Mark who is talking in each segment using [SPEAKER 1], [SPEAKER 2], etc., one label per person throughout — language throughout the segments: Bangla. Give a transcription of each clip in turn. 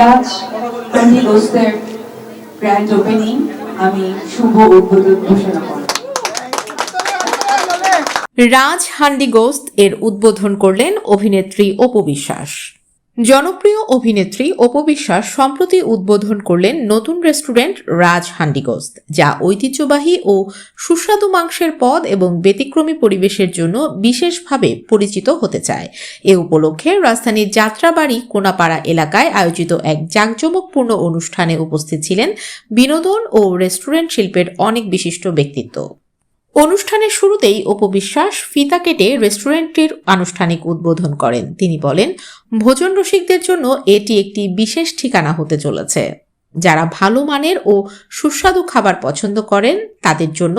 [SPEAKER 1] রাজ হান্ডি গোস্তের গ্র্যান্ড ওপেনিং আমি শুভ উদ্বোধন ঘোষণা করব।
[SPEAKER 2] রাজ হান্ডি গোস্ত এর উদ্বোধন করলেন অভিনেত্রী অপু বিশ্বাস। জনপ্রিয় অভিনেত্রী অপু বিশ্বাস সম্প্রতি উদ্বোধন করলেন নতুন রেস্টুরেন্ট রাজ হান্ডি গোস্ত যা ঐতিহ্যবাহী ও সুস্বাদু মাংসের পদ এবং ব্যতিক্রমী পরিবেশের জন্য বিশেষভাবে পরিচিত হতে চায়। এ উপলক্ষে রাজধানীর যাত্রাবাড়ি কোনাপাড়া এলাকায় আয়োজিত এক জাঁকজমকপূর্ণ অনুষ্ঠানে উপস্থিত ছিলেন বিনোদন ও রেস্টুরেন্ট শিল্পের অনেক বিশিষ্ট ব্যক্তিত্ব। অনুষ্ঠানের শুরুতেই অপবিশ্বাস ফিতা কেটে রেস্টুরেন্টটির আনুষ্ঠানিক উদ্বোধন করেন। তিনি বলেন, ভোজন রসিকদের জন্য এটি একটি বিশেষ ঠিকানা হতে চলেছে। যারা ভালো মানের ও সুস্বাদু খাবার পছন্দ করেন, তাদের জন্য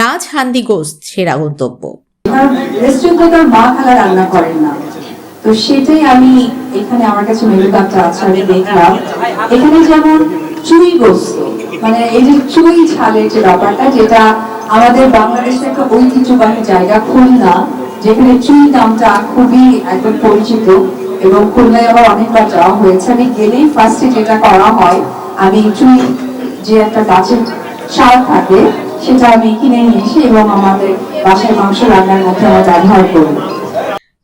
[SPEAKER 2] রাজ হান্দি গোস্ত সেরা গন্তব্য।
[SPEAKER 1] তো সেটাই আমি এখানে আমার কাছে মেনু কার্ডটা আছে আমি দেখলাম। এখানে যেমন চুই গোস্ত মানে এই যে চুই ঝালের যে ব্যাপারটা, যেটা আমাদের বাংলাদেশের একটা ঐতিহ্যবাহী জায়গা খুলনা, যেখানে চুই নামটা খুবই একদম পরিচিত এবং খুলনায় আমার অনেকবার যাওয়া হয়েছে। আমি গেলেই ফার্স্টে যেটা করা হয়, আমি চুই যে একটা গাছের শাল থাকে, সেটা আমি কিনে নিয়ে এসে এবং আমাদের বাসায় মাংস রান্নার মধ্যে আমরা ব্যবহার করি।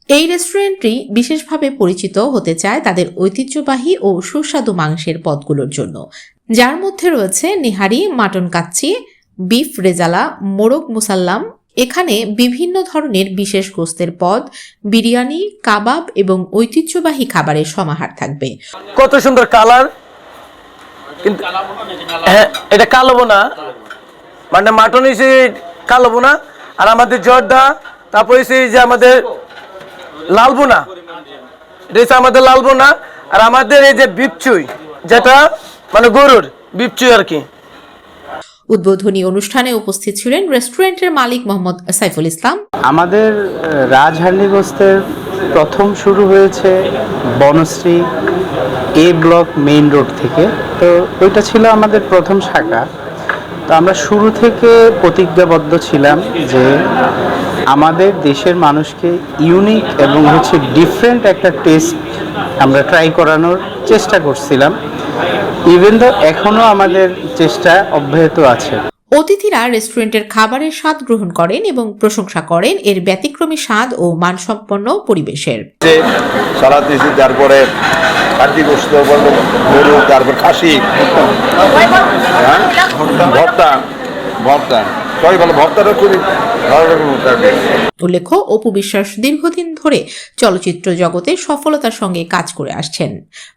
[SPEAKER 2] এই রেস্টুরেন্টটি বিশেষভাবে পরিচিত হতে চায় তাদের ঐতিহ্যবাহী ও সুস্বাদু মাংসের পদগুলোর জন্য। যার মধ্যে রয়েছে নিহারি, মাটন কাচ্চি বিফ রেজালা, মোরগ মুসাল্লাম, এখানে বিভিন্ন ধরনের বিশেষ গোস্তের পদ, বিরিয়ানি, কাবাব এবং ঐতিহ্যবাহী খাবারের সমাহার থাকবে।
[SPEAKER 3] কত সুন্দর কালার। কিন্তু হ্যাঁ এটা কালো বোনা। মানে মাটন এসে কালো বোনা, আর আমাদের জর্দা, তারপর এই যে আমাদের লাল বোনা। এটা আমাদের লাল বোনা, আর আমাদের এই যে বিপচুই যেটা মানে গরুর বিপচুই আর কি।
[SPEAKER 2] উদ্বোধনী অনুষ্ঠানে উপস্থিত ছিলেন রেস্টুরেন্টের মালিক মোহাম্মদ সাইফুল ইসলাম।
[SPEAKER 4] আমাদের আহ, রাজহান্ডি গোস্তের প্রথম শুরু হয়েছে Banasree A block main road থেকে। তো ওইটা ছিল আমাদের প্রথম শাখা। তো আমরা শুরু থেকে প্রতিজ্ঞাবদ্ধ ছিলাম যে আমাদের দেশের মানুষকে ইউনিক এবং হচ্ছে ডিফারেন্ট একটা টেস্ট আমরা ট্রাই করানোর চেষ্টা করছিলাম ইভেন তো এখনও আমাদের চেষ্টা অব্যাহত আছে।
[SPEAKER 2] অতিথিরা রেস্টুরেন্টের খাবারের স্বাদ গ্রহণ করেন এবং প্রশংসা করেন এর ব্যতিক্রমী স্বাদ ও মানসম্পন্ন পরিবেশের।
[SPEAKER 5] যে সালাদ তারপরে কাটি গোস্ত গরু তারপর খাসি হ্যাঁ? ভর্তা ভর্তা। সবাই ভালো ভর্তাটা খুবই
[SPEAKER 2] উল্লেখ্য, অপু বিশ্বাস দীর্ঘদিন ধরে চলচ্চিত্র জগতে সফলতার সঙ্গে কাজ করে আসছেন।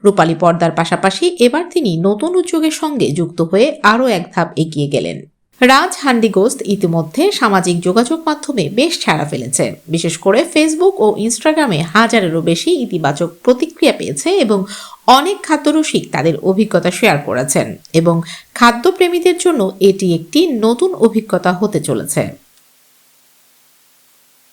[SPEAKER 2] রূপালী পর্দার পাশাপাশি এবার তিনি নতুন উদ্যোগের সঙ্গে যুক্ত হয়ে আরও এক ধাপ এগিয়ে গেলেন। রাজ হান্ডিগোস্ত ইতিমধ্যে সামাজিক যোগাযোগ মাধ্যমে বেশ ছাড়া ফেলেছে। বিশেষ করে ফেসবুক ও ইনস্টাগ্রামে হাজারেরও বেশি ইতিবাচক প্রতিক্রিয়া পেয়েছে এবং অনেক খাদ্যরসিক তাদের অভিজ্ঞতা শেয়ার করেছেন এবং খাদ্যপ্রেমীদের জন্য এটি একটি নতুন অভিজ্ঞতা হতে চলেছে।